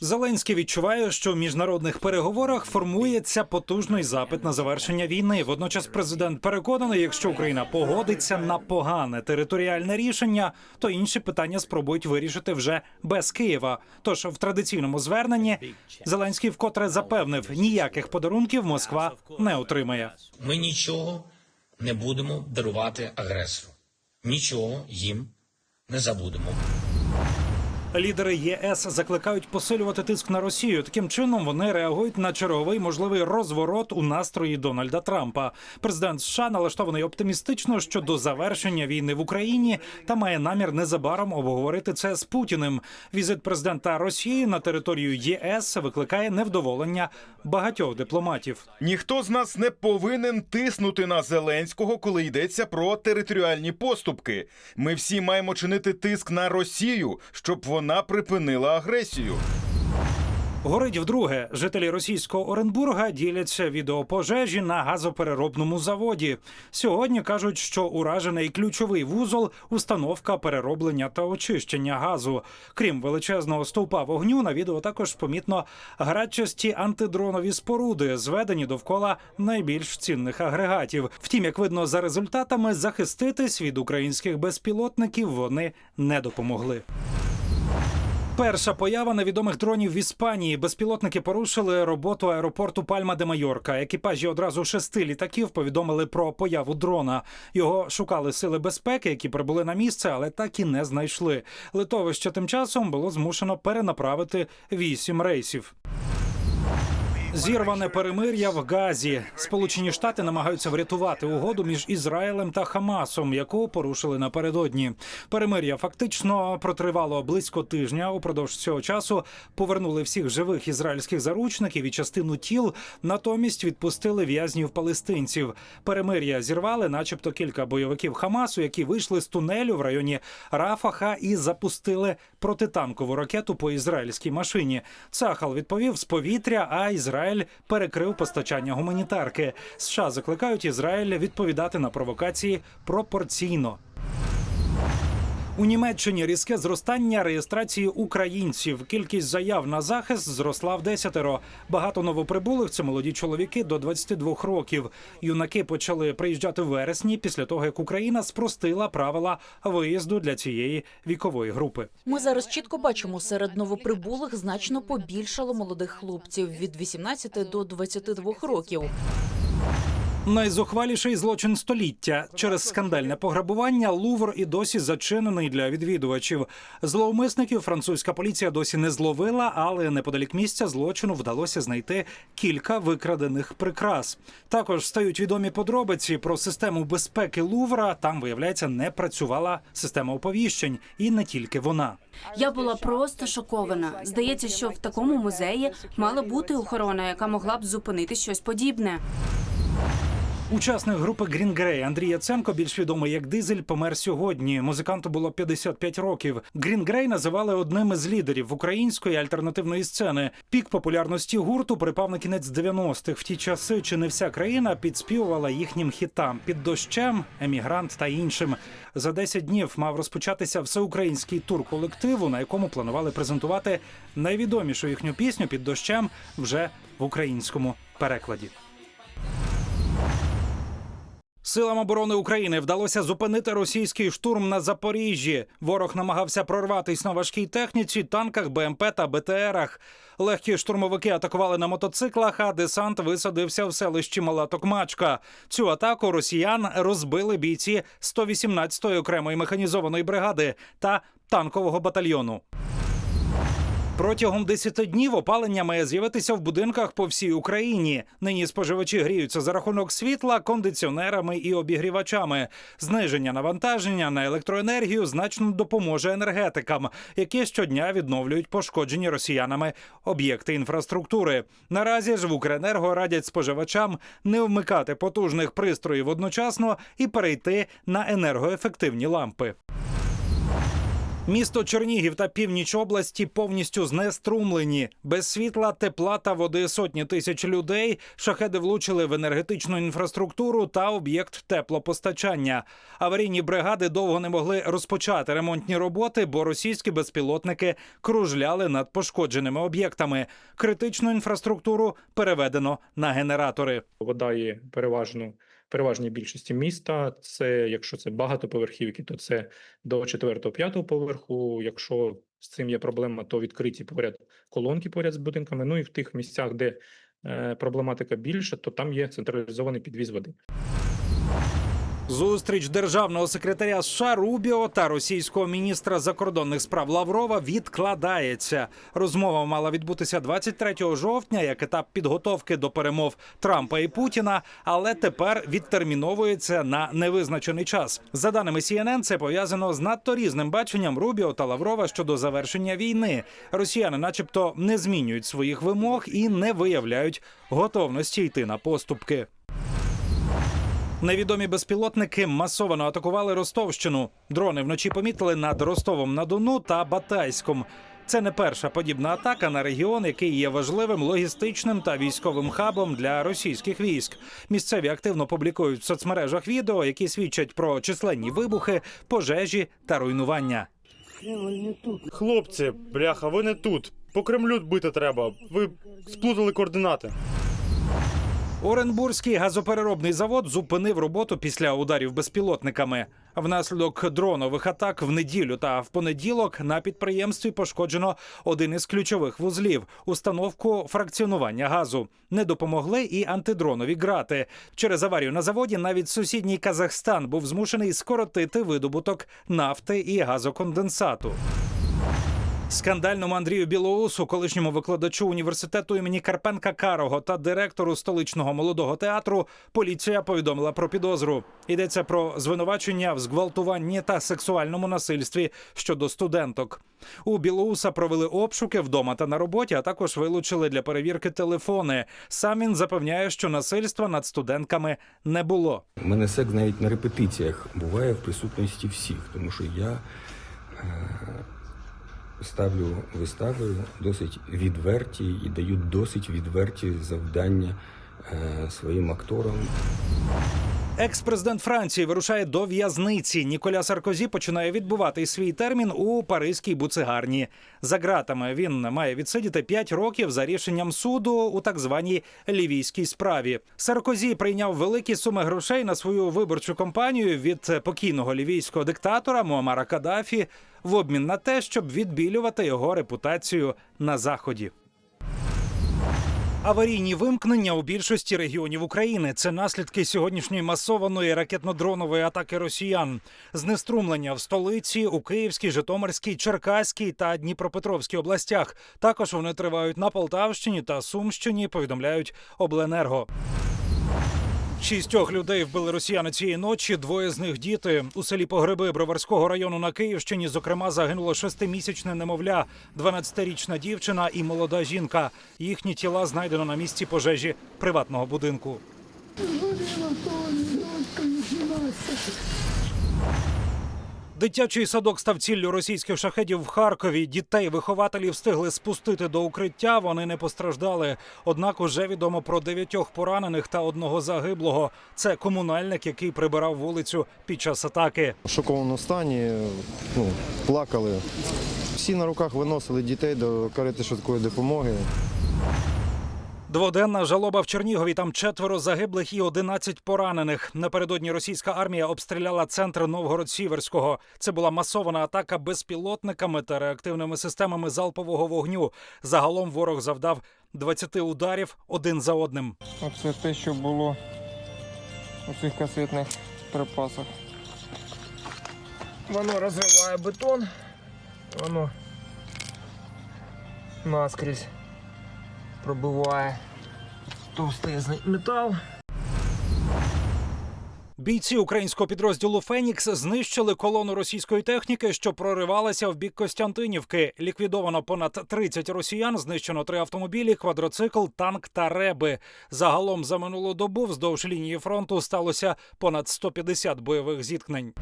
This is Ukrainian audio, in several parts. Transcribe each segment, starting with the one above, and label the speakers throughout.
Speaker 1: Зеленський відчуває, що в міжнародних переговорах формується потужний запит на завершення війни. Водночас, президент переконаний, якщо Україна погодиться на погане територіальне рішення, то інші питання спробують вирішити вже без Києва. Тож в традиційному зверненні Зеленський вкотре запевнив, ніяких подарунків Москва не отримає.
Speaker 2: Ми нічого не будемо дарувати агресору. Нічого їм не забудемо.
Speaker 1: Лідери ЄС закликають посилювати тиск на Росію. Таким чином вони реагують на черговий можливий розворот у настрої Дональда Трампа. Президент США налаштований оптимістично щодо завершення війни в Україні та має намір незабаром обговорити це з Путіним. Візит президента Росії на територію ЄС викликає невдоволення багатьох дипломатів.
Speaker 3: Ніхто з нас не повинен тиснути на Зеленського, коли йдеться про територіальні поступки. Ми всі маємо чинити тиск на Росію, щоб вона припинила агресію.
Speaker 1: Горить вдруге. Жителі російського Оренбурга діляться відеопожежі на газопереробному заводі. Сьогодні кажуть, що уражений ключовий вузол установка перероблення та очищення газу. Крім величезного стовпа вогню, на відео також помітно градчасті антидронові споруди, зведені довкола найбільш цінних агрегатів. Втім, як видно за результатами, захиститись від українських безпілотників вони не допомогли. Перша поява невідомих дронів в Іспанії. Безпілотники порушили роботу аеропорту Пальма де Майорка. Екіпажі одразу шести літаків повідомили про появу дрона. Його шукали сили безпеки, які прибули на місце, але так і не знайшли. Литовище тим часом було змушено перенаправити вісім рейсів. Зірване перемир'я в Газі. Сполучені Штати намагаються врятувати угоду між Ізраїлем та Хамасом, яку порушили напередодні. Перемир'я фактично протривало близько тижня. Упродовж цього часу повернули всіх живих ізраїльських заручників і частину тіл. Натомість відпустили в'язнів палестинців. Перемир'я зірвали, начебто, кілька бойовиків Хамасу, які вийшли з тунелю в районі Рафаха і запустили протитанкову ракету по ізраїльській машині. Цахал відповів з повітря, а Ізраїль перекрив постачання гуманітарки. США закликають Ізраїль відповідати на провокації пропорційно. У Німеччині різке зростання реєстрації українців. Кількість заяв на захист зросла в десятеро. Багато новоприбулих це молоді чоловіки до 22 років. Юнаки почали приїжджати в вересні після того, як Україна спростила правила виїзду для цієї вікової групи.
Speaker 4: Ми зараз чітко бачимо, серед новоприбулих значно побільшало молодих хлопців від 18 до 22 років.
Speaker 1: Найзухваліший злочин століття через скандальне пограбування Лувр і досі зачинений для відвідувачів. Зловмисників французька поліція досі не зловила, але неподалік місця злочину вдалося знайти кілька викрадених прикрас. Також стають відомі подробиці про систему безпеки Лувра. Там виявляється не працювала система оповіщень, і не тільки вона.
Speaker 5: Я була просто шокована. Здається, що в такому музеї мала бути охорона, яка могла б зупинити щось подібне.
Speaker 1: Учасник групи Green Grey Андрій Яценко, більш відомий як Дизель, помер сьогодні. Музиканту було 55 років. Green Grey називали одним із лідерів української альтернативної сцени. Пік популярності гурту припав на кінець 90-х. В ті часи чи не вся країна підспівувала їхнім хітам під дощем, емігрант та іншим. За 10 днів мав розпочатися всеукраїнський тур колективу, на якому планували презентувати найвідомішу їхню пісню під дощем вже в українському перекладі. Силам оборони України вдалося зупинити російський штурм на Запоріжжі. Ворог намагався прорватися на важкій техніці, танках, БМП та БТРах. Легкі штурмовики атакували на мотоциклах, а десант висадився в селищі Мала Токмачка. Цю атаку росіян розбили бійці 118-ї окремої механізованої бригади та танкового батальйону. Протягом 10 днів опалення має з'явитися в будинках по всій Україні. Нині споживачі гріються за рахунок світла, кондиціонерами і обігрівачами. Зниження навантаження на електроенергію значно допоможе енергетикам, які щодня відновлюють пошкоджені росіянами об'єкти інфраструктури. Наразі ж в Укренерго радять споживачам не вмикати потужних пристроїв одночасно і перейти на енергоефективні лампи. Місто Чернігів та північ області повністю знеструмлені. Без світла, тепла та води сотні тисяч людей. Шахеди влучили в енергетичну інфраструктуру та об'єкт теплопостачання. Аварійні бригади довго не могли розпочати ремонтні роботи, бо російські безпілотники кружляли над пошкодженими об'єктами. Критичну інфраструктуру переведено на генератори.
Speaker 6: Вода є переважно переважній більшості міста. Це якщо це багатоповерхівки, то це до 4-5 поверху. Якщо з цим є проблема, то відкриті поряд колонки поряд з будинками. Ну і в тих місцях, де е, проблематика більша, то там є централізований підвіз води.
Speaker 1: Зустріч державного секретаря США Рубіо та російського міністра закордонних справ Лаврова відкладається. Розмова мала відбутися 23 жовтня як етап підготовки до перемов Трампа і Путіна, але тепер відтерміновується на невизначений час. За даними CNN, це пов'язано з надто різним баченням Рубіо та Лаврова щодо завершення війни. Росіяни, начебто, не змінюють своїх вимог і не виявляють готовності йти на поступки. Невідомі безпілотники масово атакували Ростовщину. Дрони вночі помітили над Ростовом на Дону та Батайськом. Це не перша подібна атака на регіон, який є важливим логістичним та військовим хабом для російських військ. Місцеві активно публікують в соцмережах відео, які свідчать про численні вибухи, пожежі та руйнування.
Speaker 7: Хлопці, бляха, ви не тут. По Кремлю бити треба. Ви сплутали координати.
Speaker 1: Оренбурзький газопереробний завод зупинив роботу після ударів безпілотниками. Внаслідок дронових атак в неділю та в понеділок на підприємстві пошкоджено один із ключових вузлів установку фракціонування газу. Не допомогли і антидронові грати. Через аварію на заводі навіть сусідній Казахстан був змушений скоротити видобуток нафти і газоконденсату. Скандальному Андрію Білоусу, колишньому викладачу університету імені Карпенка Карого та директору столичного молодого театру, поліція повідомила про підозру. Йдеться про звинувачення в зґвалтуванні та сексуальному насильстві щодо студенток. У Білоуса провели обшуки вдома та на роботі, а також вилучили для перевірки телефони. Сам він запевняє, що насильства над студентками не було.
Speaker 8: У мене секс навіть на репетиціях буває в присутності всіх, тому що я е, ставлю вистави досить відверті і даю досить відверті завдання е, своїм акторам.
Speaker 1: Екс-президент Франції вирушає до в'язниці. Ніколя Саркозі починає відбувати свій термін у паризькій буцегарні. За ґратами він має відсидіти 5 років за рішенням суду у так званій лівійській справі. Саркозі прийняв великі суми грошей на свою виборчу кампанію від покійного лівійського диктатора Муамара Каддафі в обмін на те, щоб відбілювати його репутацію на заході. Аварійні вимкнення у більшості регіонів України це наслідки сьогоднішньої масованої ракетно-дронової атаки росіян. Знеструмлення в столиці у Київській, Житомирській, Черкаській та Дніпропетровській областях. Також вони тривають на Полтавщині та Сумщині. Повідомляють обленерго. Шістьох людей вбили росіяни цієї ночі. Двоє з них діти у селі Погреби Броварського району на Київщині. Зокрема, загинуло шестимісячне немовля, 12-річна дівчина і молода жінка. Їхні тіла знайдено на місці пожежі приватного будинку. Дитячий садок став ціллю російських шахедів в Харкові. Дітей вихователі встигли спустити до укриття. Вони не постраждали. Однак уже відомо про дев'ятьох поранених та одного загиблого. Це комунальник, який прибирав вулицю під час атаки.
Speaker 9: В шокованому стані, ну, плакали. Всі на руках виносили дітей до карети швидкої допомоги.
Speaker 1: Дводенна жалоба в Чернігові. Там четверо загиблих і 11 поранених. Напередодні російська армія обстріляла центр Новгород-Сіверського. Це була масована атака безпілотниками та реактивними системами залпового вогню. Загалом ворог завдав 20 ударів один за одним.
Speaker 10: Оце те, що було у цих касетних припасах. Воно розриває бетон, воно наскрізь пробиває товстезний метал.
Speaker 1: Бійці українського підрозділу Фенікс знищили колону російської техніки, що проривалася в бік Костянтинівки. Ліквідовано понад 30 росіян, знищено три автомобілі, квадроцикл, танк та реби. Загалом за минулу добу вздовж лінії фронту сталося понад 150 бойових зіткнень.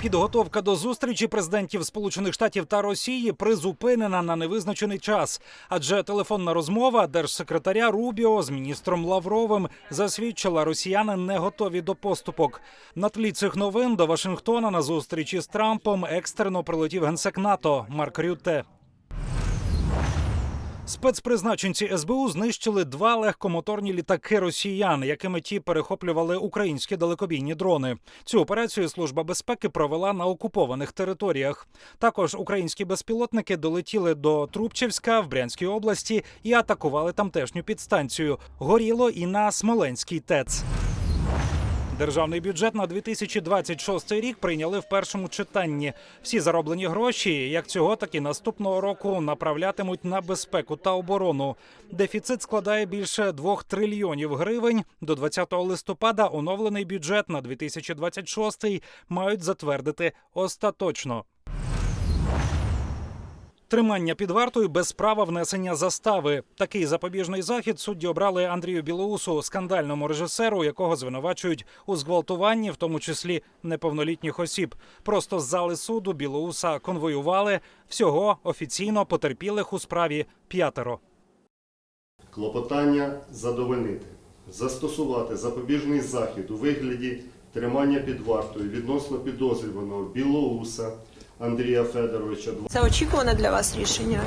Speaker 1: Підготовка до зустрічі президентів Сполучених Штатів та Росії призупинена на невизначений час, адже телефонна розмова держсекретаря Рубіо з міністром Лавровим засвідчила, росіяни не готові до поступок. На тлі цих новин до Вашингтона на зустрічі з Трампом екстрено прилетів генсек НАТО Марк Рютте. Спецпризначенці СБУ знищили два легкомоторні літаки росіян, якими ті перехоплювали українські далекобійні дрони. Цю операцію служба безпеки провела на окупованих територіях. Також українські безпілотники долетіли до Трубчевська в Брянській області і атакували тамтешню підстанцію. Горіло і на Смоленський ТЕЦ. Державний бюджет на 2026 рік прийняли в першому читанні. Всі зароблені гроші, як цього, так і наступного року, направлятимуть на безпеку та оборону. Дефіцит складає більше 2 трильйонів гривень. До 20 листопада оновлений бюджет на 2026 мають затвердити остаточно. Тримання під вартою без права внесення застави. Такий запобіжний захід судді обрали Андрію Білоусу, скандальному режисеру, якого звинувачують у зґвалтуванні, в тому числі неповнолітніх осіб. Просто з зали суду Білоуса конвоювали. Всього офіційно потерпілих у справі п'ятеро.
Speaker 11: Клопотання задовольнити, застосувати запобіжний захід у вигляді тримання під вартою відносно підозрюваного Білоуса Андрія Федоровича
Speaker 12: Це очікуване для вас рішення?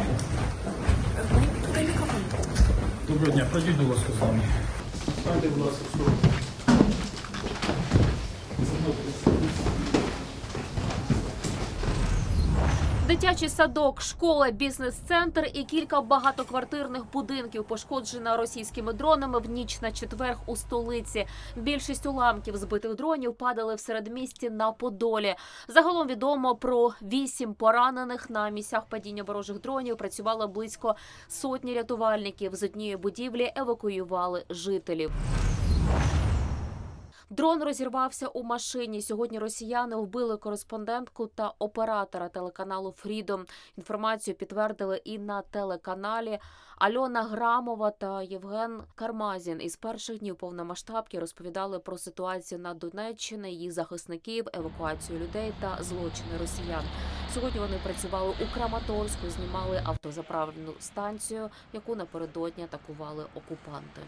Speaker 1: Доброго дня, пройдіть, будь ласка, з нами.
Speaker 13: Дитячий садок, школа, бізнес-центр і кілька багатоквартирних будинків пошкоджено російськими дронами в ніч на четверг у столиці. Більшість уламків збитих дронів падали в середмісті на Подолі. Загалом відомо про вісім поранених на місцях падіння ворожих дронів. Працювало близько сотні рятувальників. З однієї будівлі евакуювали жителів. Дрон розірвався у машині. Сьогодні росіяни вбили кореспондентку та оператора телеканалу Фрідом. Інформацію підтвердили і на телеканалі. Альона Грамова та Євген Кармазін із перших днів повномасштабки розповідали про ситуацію на Донеччині, її захисників, евакуацію людей та злочини росіян. Сьогодні вони працювали у Краматорську, знімали автозаправлену станцію, яку напередодні атакували окупанти.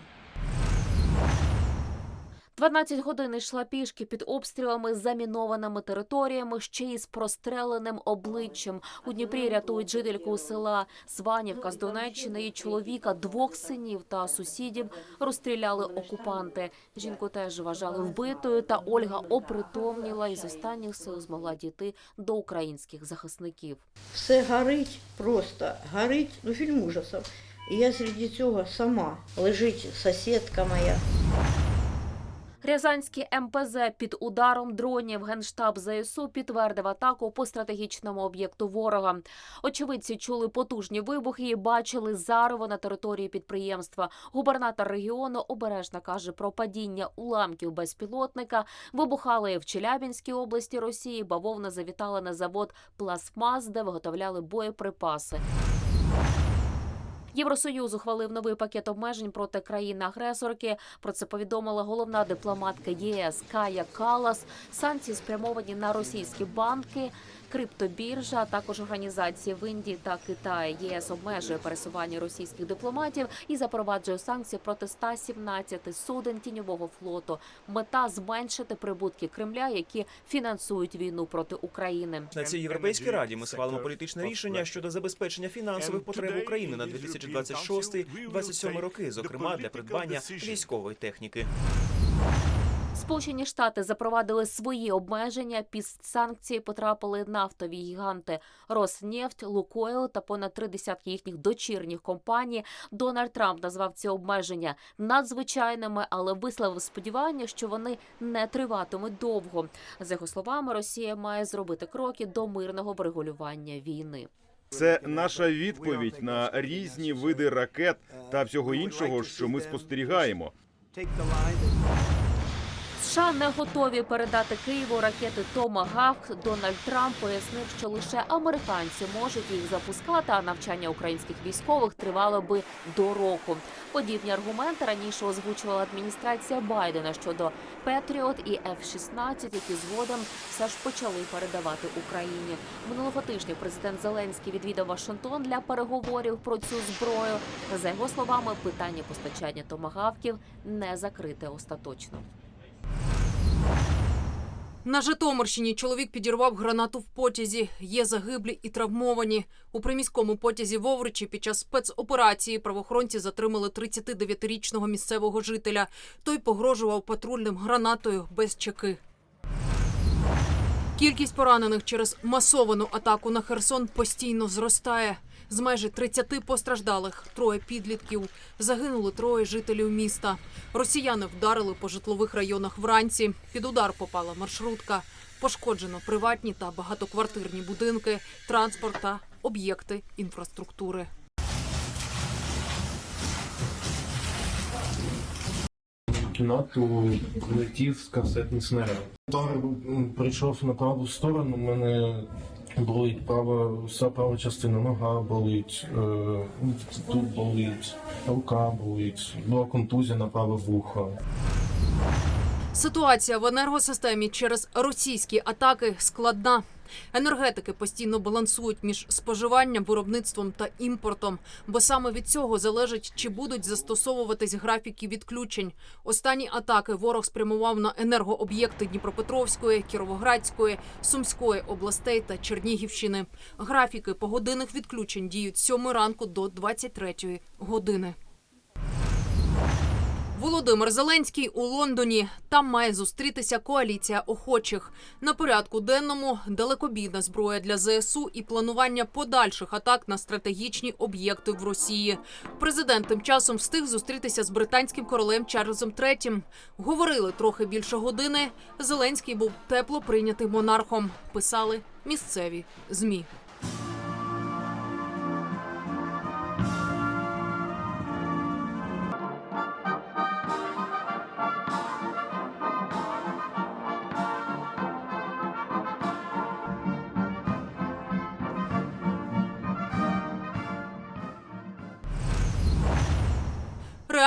Speaker 13: 12 годин йшла пішки під обстрілами замінованими територіями, ще й з простреленим обличчям. У Дніпрі рятують жительку села Сванівка з Донеччини і чоловіка двох синів та сусідів розстріляли окупанти. Жінку теж вважали вбитою, та Ольга опритомніла і з останніх сил змогла дійти до українських захисників.
Speaker 14: Все горить, просто горить, ну фільм ужасів. І я серед цього сама лежить сусідка моя.
Speaker 13: Рязанський МПЗ під ударом дронів генштаб ЗСУ підтвердив атаку по стратегічному об'єкту ворога. Очевидці чули потужні вибухи і бачили зарево на території підприємства. Губернатор регіону обережно каже про падіння уламків безпілотника. Вибухали в Челябінській області Росії. Бавовна завітала на завод Пластмас, де виготовляли боєприпаси. Євросоюз ухвалив новий пакет обмежень проти країни-агресорки. Про це повідомила головна дипломатка ЄС Кая Калас. Санкції спрямовані на російські банки, криптобіржа, а також організації в Індії та Китаї. ЄС обмежує пересування російських дипломатів і запроваджує санкції проти 117 суден тіньового флоту. Мета зменшити прибутки Кремля, які фінансують війну проти України.
Speaker 15: На цій європейській раді ми схвалимо політичне рішення щодо забезпечення фінансових потреб України на 2026-2027 роки, зокрема для придбання військової техніки.
Speaker 13: Сполучені Штати запровадили свої обмеження. Під санкції потрапили нафтові гіганти Роснефть, Лукойл та понад три десятки їхніх дочірніх компаній. Дональд Трамп назвав ці обмеження надзвичайними, але висловив сподівання, що вони не триватимуть довго. За його словами, Росія має зробити кроки до мирного врегулювання війни.
Speaker 3: Це наша відповідь на різні види ракет та всього іншого, що ми спостерігаємо.
Speaker 13: США не готові передати Києву ракети Томагавк. Дональд Трамп пояснив, що лише американці можуть їх запускати, а навчання українських військових тривало би до року. Подібні аргументи раніше озвучувала адміністрація Байдена щодо Петріот і F-16, які згодом все ж почали передавати Україні. Минулого тижня президент Зеленський відвідав Вашингтон для переговорів про цю зброю. За його словами, питання постачання томагавків не закрите остаточно.
Speaker 16: На Житомирщині чоловік підірвав гранату в потязі. Є загиблі і травмовані. У приміському потязі Вовричі під час спецоперації правоохоронці затримали 39-річного місцевого жителя. Той погрожував патрульним гранатою без чеки. Кількість поранених через масовану атаку на Херсон постійно зростає. З майже 30 постраждалих троє підлітків. Загинули троє жителів міста. Росіяни вдарили по житлових районах вранці. Під удар попала маршрутка. Пошкоджено приватні та багатоквартирні будинки, транспорт та об'єкти інфраструктури.
Speaker 17: В кімнату летів касетний снаряд. Удар м, прийшов на праву сторону. У мене болить права, вся права частина, нога болить, е, тут болить, рука болить, була контузія на праве вухо.
Speaker 16: Ситуація в енергосистемі через російські атаки складна. Енергетики постійно балансують між споживанням, виробництвом та імпортом, бо саме від цього залежить, чи будуть застосовуватись графіки відключень. Останні атаки ворог спрямував на енергооб'єкти Дніпропетровської, Кіровоградської, Сумської областей та Чернігівщини. Графіки погодинних відключень діють з 7 ранку до 23 години. Володимир Зеленський у Лондоні. Там має зустрітися коаліція охочих. На порядку денному далекобійна зброя для ЗСУ і планування подальших атак на стратегічні об'єкти в Росії. Президент тим часом встиг зустрітися з британським королем Чарльзом III. Говорили трохи більше години. Зеленський був тепло прийнятий монархом. Писали місцеві змі.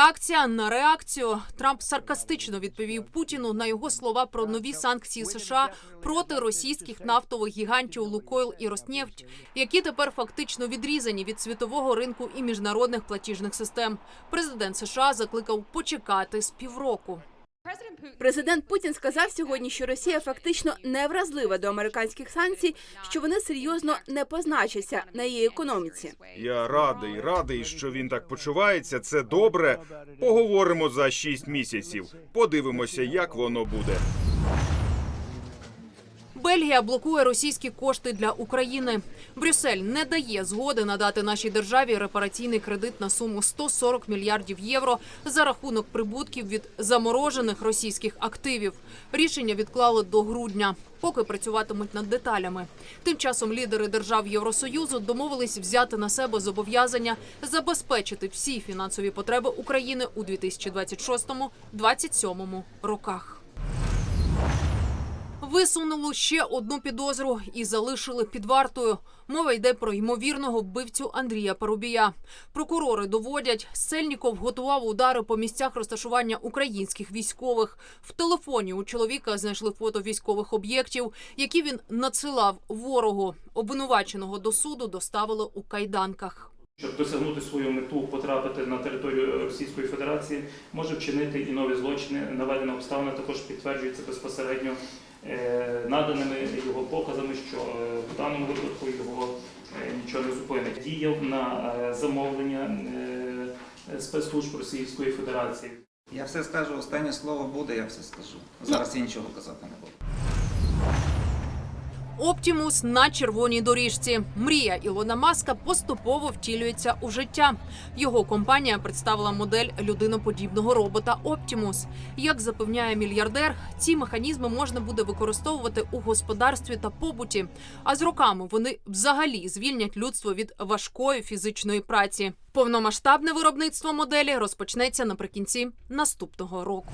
Speaker 16: Реакція на реакцію. Трамп саркастично відповів Путіну на його слова про нові санкції США проти російських нафтових гігантів Лукойл і Роснефть, які тепер фактично відрізані від світового ринку і міжнародних платіжних систем. Президент США закликав почекати з півроку.
Speaker 18: Президент Путін сказав сьогодні, що Росія фактично не вразлива до американських санкцій, що вони серйозно не позначаться на її економіці.
Speaker 3: Я радий, радий, що він так почувається. Це добре. Поговоримо за шість місяців. Подивимося, як воно буде.
Speaker 16: Бельгія блокує російські кошти для України. Брюссель не дає згоди надати нашій державі репараційний кредит на суму 140 мільярдів євро за рахунок прибутків від заморожених російських активів. Рішення відклали до грудня, поки працюватимуть над деталями. Тим часом лідери держав Євросоюзу домовились взяти на себе зобов'язання забезпечити всі фінансові потреби України у 2026-2027 роках. Висунули ще одну підозру і залишили під вартою. Мова йде про ймовірного вбивцю Андрія Парубія. Прокурори доводять, Сельніков готував удари по місцях розташування українських військових. В телефоні у чоловіка знайшли фото військових об'єктів, які він надсилав ворогу. Обвинуваченого до суду доставили у кайданках.
Speaker 6: Щоб досягнути свою мету потрапити на територію Російської Федерації, може вчинити і нові злочини. Наведена обставина також підтверджується безпосередньо наданими його показами, що е, в даному випадку його е, нічого не зупинить. Діяв на е, замовлення е, спецслужб Російської Федерації.
Speaker 19: Я все скажу, останнє слово буде, я все скажу. Зараз я нічого казати не буду.
Speaker 16: Оптімус на червоній доріжці. Мрія Ілона Маска поступово втілюється у життя. Його компанія представила модель людиноподібного робота Оптімус. Як запевняє мільярдер, ці механізми можна буде використовувати у господарстві та побуті. А з роками вони взагалі звільнять людство від важкої фізичної праці. Повномасштабне виробництво моделі розпочнеться наприкінці наступного року.